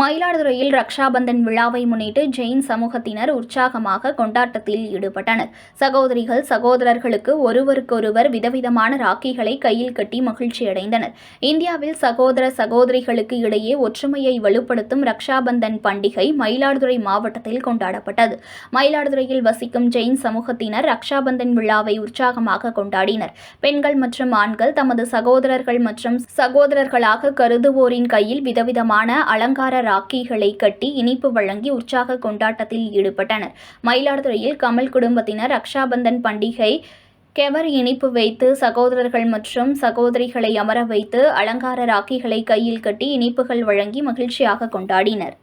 மயிலாடுதுறையில் ரக்ஷாபந்தன் விழாவை முன்னிட்டு ஜெயின் சமூகத்தினர் உற்சாகமாக கொண்டாட்டத்தில் ஈடுபட்டனர். சகோதரிகள் சகோதரர்களுக்கு ஒருவருக்கொருவர் விதவிதமான ராக்கிகளை கையில் கட்டி மகிழ்ச்சியடைந்தனர் இந்தியாவில் சகோதர சகோதரிகளுக்கு இடையே ஒற்றுமையை வலுப்படுத்தும் ரக்ஷாபந்தன் பண்டிகை மயிலாடுதுறை மாவட்டத்தில் கொண்டாடப்பட்டது. மயிலாடுதுறையில் வசிக்கும் ஜெயின் சமூகத்தினர் ரக்ஷாபந்தன் விழாவை உற்சாகமாக கொண்டாடினர். பெண்கள் மற்றும் ஆண்கள் தமது சகோதரர்கள் மற்றும் சகோதரர்களாக கருதுவோரின் கையில் விதவிதமான அலங்கார ராக்கிகளை கட்டி இனிப்பு வழங்கி உற்சாக கொண்டாட்டத்தில் ஈடுபட்டனர். மயிலாடுதுறையில் கமல் குடும்பத்தினர் ரக்ஷாபந்தன் பண்டிகை கெவர் இனிப்பு வைத்து சகோதரர்கள் மற்றும் சகோதரிகளை அமர வைத்து அலங்கார ராக்கிகளை கையில் கட்டி இனிப்புகள் வழங்கி மகிழ்ச்சியாக கொண்டாடினர்.